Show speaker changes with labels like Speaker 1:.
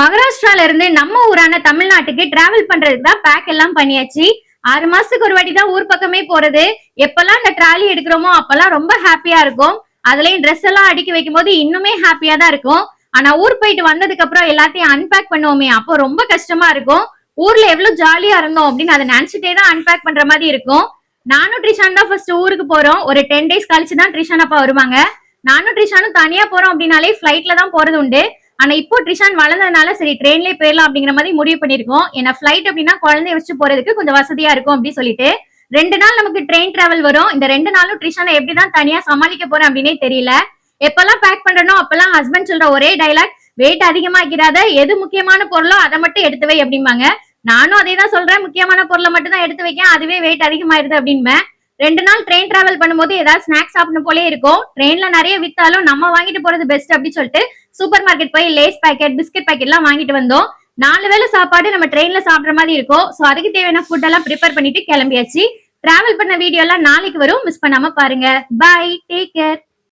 Speaker 1: மகாராஷ்டிரால இருந்து நம்ம ஊரான தமிழ்நாட்டுக்கு டிராவல் பண்றதுக்கு தான் பேக் எல்லாம் பண்ணியாச்சு. ஆறு மாசத்துக்கு ஒரு வாட்டி தான் ஊர் பக்கமே போறது. எப்பெல்லாம் இந்த ட்ராலி எடுக்கிறோமோ அப்பெல்லாம் ரொம்ப ஹாப்பியா இருக்கும். அதுலயும் ட்ரெஸ் எல்லாம் அடுக்கி வைக்கும் போது இன்னுமே ஹாப்பியா தான் இருக்கும். ஆனா ஊர் போயிட்டு வந்ததுக்கு அப்புறம் எல்லாத்தையும் அன்பேக் பண்ணுவோமே அப்போ ரொம்ப கஷ்டமா இருக்கும். ஊர்ல எவ்வளவு ஜாலியா இருந்தோம் அப்படின்னு அதை நினைச்சிட்டே தான் அன்பேக் பண்ற மாதிரி இருக்கும். நானும் ட்ரிஷான் தான் ஃபர்ஸ்ட் ஊருக்கு போறோம். ஒரு டென் டேஸ் கழிச்சு தான் ட்ரிஷான் அப்பா வருவாங்க. நானும் ட்ரிஷானும் தனியா போறோம் அப்படின்னாலே ஃபிளைட்ல தான் போறது உண்டு. ஆனா இப்போ ட்ரிஷான் வளர்ந்ததுனால சரி ட்ரெயின்லயே போயிடலாம் அப்படிங்கிற மாதிரி முடிவு பண்ணிருக்கோம் ஏன்னா ஃபிளைட் அப்படின்னா குழந்தைய வச்சு போறதுக்கு கொஞ்சம் வசதியா இருக்கும் அப்படின்னு சொல்லிட்டு. ரெண்டு நாள் நமக்கு ட்ரெயின் டிராவல் வரும். இந்த ரெண்டு நாளும் ட்ரிஷானை எப்படிதான் தனியா சமாளிக்க போறேன் அப்படின்னே தெரியல. எப்பெல்லாம் பேக் பண்றனோ அப்பெல்லாம் ஹஸ்பண்ட் சொல்ற ஒரே டைலாக் வெயிட் அதிகமாக்கிறாத எது முக்கியமான பொருளோ அதை மட்டும் எடுத்து வை அப்படிம்பாங்க. நானும் அதே தான் சொல்றேன். முக்கியமான பொருளை மட்டும் தான் எடுத்து வைக்கேன். அதுவே வெயிட் அதிகமாயிருது அப்படின்பேன் ரெண்டு நாள் ட்ரெயின் டிராவல் பண்ணும்போது ஏதாவது ஸ்நாக்ஸ் சாப்பிடணும் போலே இருக்கும். ட்ரெயின்ல நிறைய வித்தாலும் நம்ம வாங்கிட்டு போறது பெஸ்ட் அப்படின்னு சொல்லிட்டு சூப்பர் மார்க்கெட் போய் லேஸ் பாக்கெட் பிஸ்கட் பாக்கெட் எல்லாம் வாங்கிட்டு வந்தோம். நாலு வேலை சாப்பாடு நம்ம ட்ரெயின்ல சாப்பிடுற மாதிரி இருக்கும். சோ அதுக்கு தேவையான ஃபுட் எல்லாம் ப்ரிப்பேர் பண்ணிட்டு கிளம்பியாச்சு. டிராவல் பண்ண வீடியோ எல்லாம் நாளைக்கு வரும். மிஸ் பண்ணாம பாருங்க. Bye take care